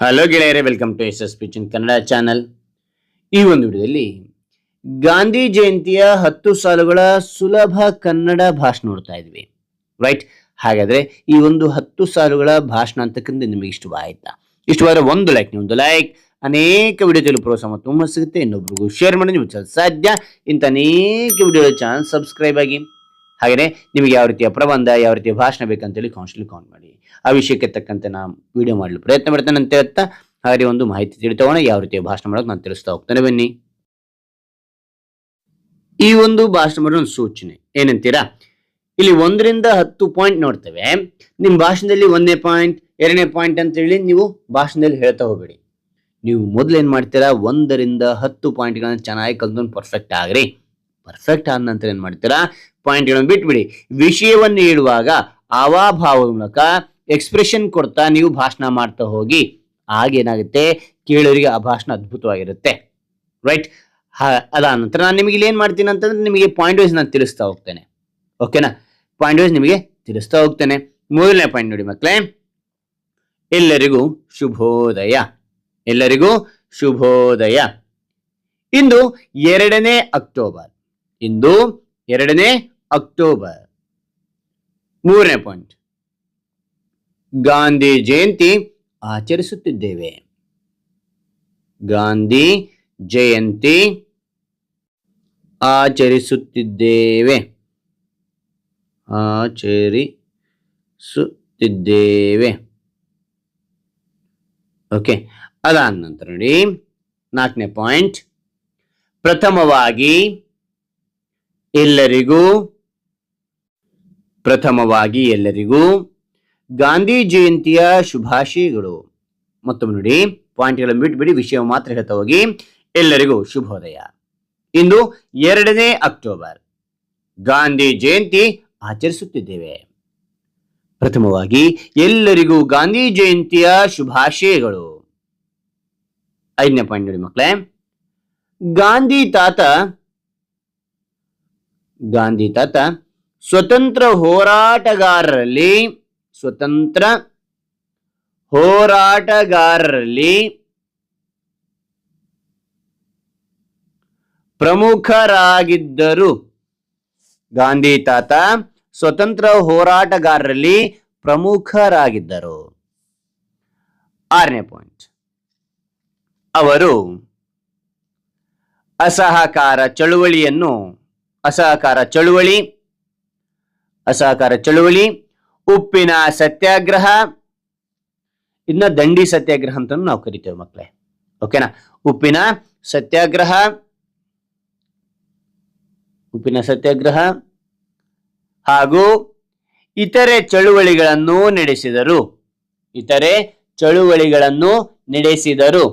Hello ಗೆಳೆಯರೇ welcome to S S ಪಿಚಿನ್ Kannada channel ಈ ಒಂದು ವಿಡಿಯೋದಲ್ಲಿ ಗಾಂಧಿ ಜಯಂತಿಯ ಹತ್ತು ಸಾಲುಗಳ ಸುಲಭ ಕನ್ನಡ ಭಾಷಣ ನೋಡ್ತಾ ಇದ್ವಿ. ರೈಟ್ ಹಾಗಾದ್ರೆ ಈ ಒಂದು ಹತ್ತು ಸಾಲುಗಳ ಭಾಷಣ ಅಂತಕ್ಕಂಥ ನಿಮಗೆ ಇಷ್ಟವಾಯ್ತಾ? ಇಷ್ಟವಾದ್ರೆ ಒಂದು ಲೈಕ್ ಒಂದು ಲೈಕ್ ಅನೇಕ ವಿಡಿಯೋದಲ್ಲಿ ಪ್ರೋತ್ಸಾಹ ತುಂಬ ಸಿಗುತ್ತೆ. ಇನ್ನೊಬ್ರಿಗೂ ಶೇರ್ ಮಾಡಿ ನೀವು ಸಾಧ್ಯ ಇಂಥ ಅನೇಕ ವಿಡಿಯೋ ಚಾನಲ್ ಸಬ್ಸ್ಕ್ರೈಬ್ ಆಗಿ. ಹಾಗೆಯೇ ನಿಮಗೆ ಯಾವ ರೀತಿಯ ಪ್ರಬಂಧ, ಯಾವ ರೀತಿಯ ಭಾಷಣ ಬೇಕಂತೇಳಿ ಕೌನ್ಸಿಲ್ ಕಾಲ್ ಮಾಡಿ. ಆ ವಿಷಯಕ್ಕೆ ತಕ್ಕಂತೆ ನಾನು ವಿಡಿಯೋ ಮಾಡಲು ಪ್ರಯತ್ನ ಮಾಡ್ತೇನೆ ಅಂತ ಹೇಳ್ತಾ ಹಾಗೆ ಒಂದು ಮಾಹಿತಿ ತಿಳಿತವಣ ಯಾವ ರೀತಿಯ ಭಾಷಣ ಮಾಡೋಕೆ ನಾನು ತಿಳಿಸ್ತಾ ಹೋಗ್ತೇನೆ. ಬನ್ನಿ. ಈ ಒಂದು ಭಾಷಣ ಮಾಡೋ ಒಂದು ಸೂಚನೆ ಏನಂತೀರಾ? ಇಲ್ಲಿ ಒಂದರಿಂದ ಹತ್ತು ಪಾಯಿಂಟ್ ನೋಡ್ತೇವೆ. ನಿಮ್ಮ ಭಾಷಣದಲ್ಲಿ ಒಂದನೇ ಪಾಯಿಂಟ್ ಎರಡನೇ ಪಾಯಿಂಟ್ ಅಂತ ಹೇಳಿ ನೀವು ಭಾಷಣದಲ್ಲಿ ಹೇಳ್ತಾ ಹೋಗ್ಬೇಡಿ. ನೀವು ಮೊದಲು ಏನು ಮಾಡ್ತೀರಾ? ಒಂದರಿಂದ ಹತ್ತು ಪಾಯಿಂಟ್ಗಳನ್ನ ಚೆನ್ನಾಗಿ ಕಲ್ತ್ಕೊಂಡು ಪರ್ಫೆಕ್ಟ್ ಆಗ್ರಿ. ಪರ್ಫೆಕ್ಟ್ ಆದ ನಂತರ ಏನು ಮಾಡ್ತೀರಾ? ಪಾಯಿಂಟ್ಗಳನ್ನು ಬಿಟ್ಬಿಡಿ. ವಿಷಯವನ್ನು ಹೇಳುವಾಗ ಆವಾಭಾವದ ಮೂಲಕ ಎಕ್ಸ್ಪ್ರೆಷನ್ ಕೊಡ್ತಾ ನೀವು ಭಾಷಣ ಮಾಡ್ತಾ ಹೋಗಿ ಆಗೇನಾಗುತ್ತೆ? ಕೇಳೋರಿಗೆ ಆ ಭಾಷಣ ಅದ್ಭುತವಾಗಿರುತ್ತೆ. ರೈಟ್ ಅದಾದ ನಂತರ ನಾನು ನಿಮಗೆ ಇಲ್ಲಿ ಏನ್ ಮಾಡ್ತೀನಿ ಅಂತಂದ್ರೆ ನಿಮಗೆ ಪಾಯಿಂಟ್ ವೈಸ್ ನಾನು ತಿಳಿಸ್ತಾ ಹೋಗ್ತೇನೆ. ಓಕೆನಾ ಪಾಯಿಂಟ್ ವೈಸ್ ನಿಮಗೆ ತಿಳಿಸ್ತಾ ಹೋಗ್ತೇನೆ. ಮೊದಲನೇ ಪಾಯಿಂಟ್ ನೋಡಿ ಮಕ್ಕಳೇ. ಎಲ್ಲರಿಗೂ ಶುಭೋದಯ. ಎಲ್ಲರಿಗೂ ಶುಭೋದಯ. ಇಂದು ಎರಡನೇ ಅಕ್ಟೋಬರ್ ಇಂದು ಎರಡನೇ ಅಕ್ಟೋಬರ್. ಮೂರನೇ ಪಾಯಿಂಟ್ ಗಾಂಧಿ ಜಯಂತಿ ಆಚರಿಸುತ್ತಿದ್ದೇವೆ. ಗಾಂಧಿ ಜಯಂತಿ ಆಚರಿಸುತ್ತಿದ್ದೇವೆ. ಆಚರಿಸುತ್ತಿದ್ದೇವೆ. ಓಕೆ ಅದಾದ ನಂತರ ನೋಡಿ, ನಾಲ್ಕನೇ ಪಾಯಿಂಟ್ ಪ್ರಥಮವಾಗಿ ಎಲ್ಲರಿಗೂ ಪ್ರಥಮವಾಗಿ ಎಲ್ಲರಿಗೂ ಗಾಂಧಿ ಜಯಂತಿಯ ಶುಭಾಶಯಗಳು. ಮತ್ತೊಮ್ಮೆ ನೋಡಿ, ಪಾಯಿಂಟ್ಗಳನ್ನು ಬಿಟ್ಬಿಡಿ, ವಿಷಯ ಮಾತ್ರ ಹೇಳ್ತಾ ಹೋಗಿ. ಎಲ್ಲರಿಗೂ ಶುಭೋದಯ. ಇಂದು ಎರಡನೇ ಅಕ್ಟೋಬರ್. ಗಾಂಧಿ ಜಯಂತಿ ಆಚರಿಸುತ್ತಿದ್ದೇವೆ. ಪ್ರಥಮವಾಗಿ ಎಲ್ಲರಿಗೂ ಗಾಂಧಿ ಜಯಂತಿಯ ಶುಭಾಶಯಗಳು. ಐದನೇ ಪಾಯಿಂಟ್ ನೋಡಿ ಮಕ್ಕಳೇ. ಗಾಂಧಿ ತಾತ ಗಾಂಧಿ ತಾತ, ಸ್ವತಂತ್ರ ಹೋರಾಟಗಾರರಲ್ಲಿ ಸ್ವತಂತ್ರ ಹೋರಾಟಗಾರರಲ್ಲಿ ಪ್ರಮುಖರಾಗಿದ್ದರು. ಗಾಂಧಿ ತಾತ ಸ್ವತಂತ್ರ ಹೋರಾಟಗಾರರಲ್ಲಿ ಪ್ರಮುಖರಾಗಿದ್ದರು. ಆರನೇ ಪಾಯಿಂಟ್. ಅವರು ಅಸಹಕಾರ ಚಳುವಳಿಯನ್ನು ಅಸಹಕಾರ ಚಳುವಳಿ ಅಸಹಕಾರ ಚಳುವಳಿ, ಉಪ್ಪಿನ ಸತ್ಯಾಗ್ರಹ ಇನ್ನ ದಂಡಿ ಸತ್ಯಾಗ್ರಹ ಅಂತ ನಾವು ಕರಿತೇವೆ ಮಕ್ಕಳೇ ಓಕೆನಾ ಉಪ್ಪಿನ ಸತ್ಯಾಗ್ರಹ ಉಪ್ಪಿನ ಸತ್ಯಾಗ್ರಹ ಹಾಗೂ ಇತರೆ ಚಳುವಳಿಗಳನ್ನು ನಡೆಸಿದರು. ಇತರೆ ಚಳುವಳಿಗಳನ್ನು ನಡೆಸಿದರು.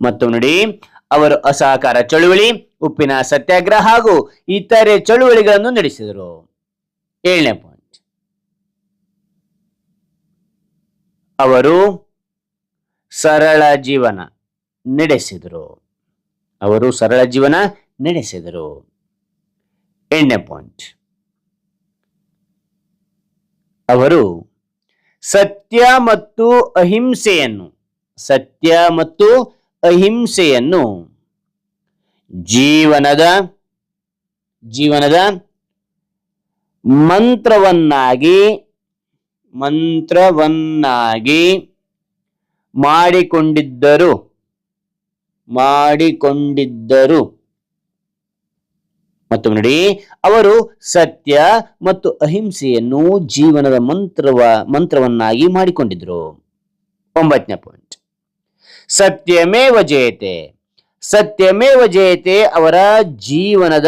ಮತ್ತು ನೋಡಿ ಅವರು ಅಸಹಕಾರ ಚಳುವಳಿ, ಉಪ್ಪಿನ ಸತ್ಯಾಗ್ರಹ ಹಾಗೂ ಇತರೆ ಚಳುವಳಿಗಳನ್ನು ನಡೆಸಿದರು. ಏಳನೇ ಪಾಯಿಂಟ್ ಅವರು ಸರಳ ಜೀವನ ನಡೆಸಿದರು. ಅವರು ಸರಳ ಜೀವನ ನಡೆಸಿದರು. ಎಂಟನೇ ಪಾಯಿಂಟ್ ಅವರು ಸತ್ಯ ಮತ್ತು ಅಹಿಂಸೆಯನ್ನು, ಸತ್ಯ ಮತ್ತು ಅಹಿಂಸೆಯನ್ನು ಜೀವನದ ಜೀವನದ ಮಂತ್ರವನ್ನಾಗಿ ಮಂತ್ರವನ್ನಾಗಿ ಮಾಡಿಕೊಂಡಿದ್ದರು ಮಾಡಿಕೊಂಡಿದ್ದರು. ಮತ್ತು ನೋಡಿ ಅವರು ಸತ್ಯ ಮತ್ತು ಅಹಿಂಸೆಯನ್ನು ಜೀವನದ ಮಂತ್ರವ, ಮಂತ್ರವನ್ನಾಗಿ ಮಾಡಿಕೊಂಡಿದ್ರು ಒಂಬತ್ತನೇ ಪಾಯಿಂಟ್ ಸತ್ಯಮೇವ ಜಯತೆ. ಸತ್ಯಮೇವ ಜಯತೆ ಅವರ ಜೀವನದ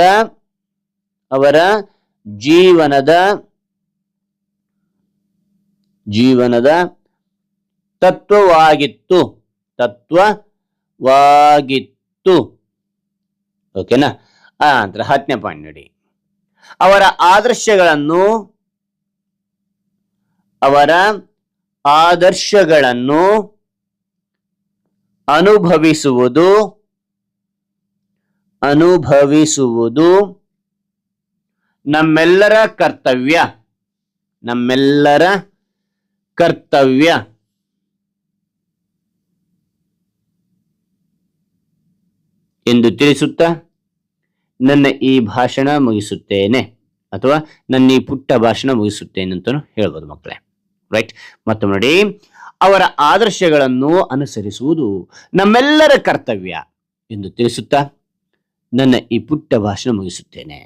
ಅವರ ಜೀವನದ ಜೀವನದ ತತ್ವವಾಗಿತ್ತು. ತತ್ವವಾಗಿತ್ತು. ಓಕೆನಾ? ಆ ನಂತರ ಹತ್ತನೇ ಪಾಯಿಂಟ್ ನೋಡಿ. ಅವರ ಆದರ್ಶಗಳನ್ನು ಅವರ ಆದರ್ಶಗಳನ್ನು ಅನುಭವಿಸುವುದು ಅನುಭವಿಸುವುದು ನಮ್ಮೆಲ್ಲರ ಕರ್ತವ್ಯ. ನಮ್ಮೆಲ್ಲರ ಕರ್ತವ್ಯ. ಎಂದು ತಿಳಿಸುತ್ತಾ ನನ್ನ ಈ ಭಾಷಣ ಮುಗಿಸುತ್ತೇನೆ, ಅಥವಾ ನನ್ನ ಈ ಪುಟ್ಟ ಭಾಷಣ ಮುಗಿಸುತ್ತೇನೆ ಅಂತಲೂ ಹೇಳ್ಬೋದು ಮಕ್ಕಳೇ. ರೈಟ್ ಮತ್ತೆ ನೋಡಿ. ಅವರ ಆದರ್ಶಗಳನ್ನು ಅನುಸರಿಸುವುದು ನಮ್ಮೆಲ್ಲರ ಕರ್ತವ್ಯ ಎಂದು ತಿಳಿಸುತ್ತಾ ನನ್ನ ಈ ಪುಟ್ಟ ಭಾಷಣ ಮುಗಿಸುತ್ತೇನೆ.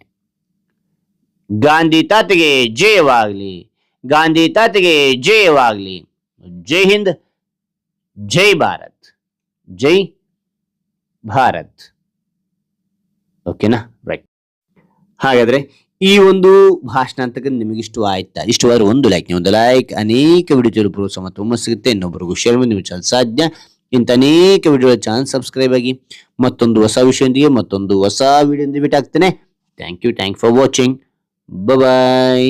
ಗಾಂಧಿ ತಾತೆಗೆ ಜಯವಾಗಲಿ, ಗಾಂಧಿ ತಾತೆಗೆ ಜಯವಾಗಲಿ. ಜೈ ಹಿಂದ್, ಜೈ ಭಾರತ್ ಜೈ ಭಾರತ್. ಓಕೆನಾ ರೈಟ್ ಹಾಗಾದ್ರೆ ಈ ಒಂದು ಭಾಷಣ ಅಂತಕ್ಕಂಥ ನಿಮಗೆ ಇಷ್ಟ ಆಯ್ತಾ? ಇಷ್ಟವಾದ್ರೆ ಒಂದು ಲೈಕ್ ಒಂದು ಲೈಕ್ ಅನೇಕ ವಿಡಿಯೋ ಪ್ರೋತ್ಸಾಹ ಹುಮ್ಮಸ್ ಸಿಗುತ್ತೆ. ಇನ್ನೊಬ್ಬರಿಗೂ ಶೇರ್ ಮಾಡಿ ಚಾನಲ್ ಸಾಧ್ಯ. ಇಂಥ ಅನೇಕ ವಿಡಿಯೋ ಚಾನಲ್ ಸಬ್ಸ್ಕ್ರೈಬ್ ಆಗಿ ಮತ್ತೊಂದು ಹೊಸ ವಿಷಯದೊಂದಿಗೆ, ಮತ್ತೊಂದು ಹೊಸ ವಿಡಿಯೋದೊಂದಿಗೆ ಭೇಟಿ ಆಗ್ತೇನೆ. Thank you thank for watching bye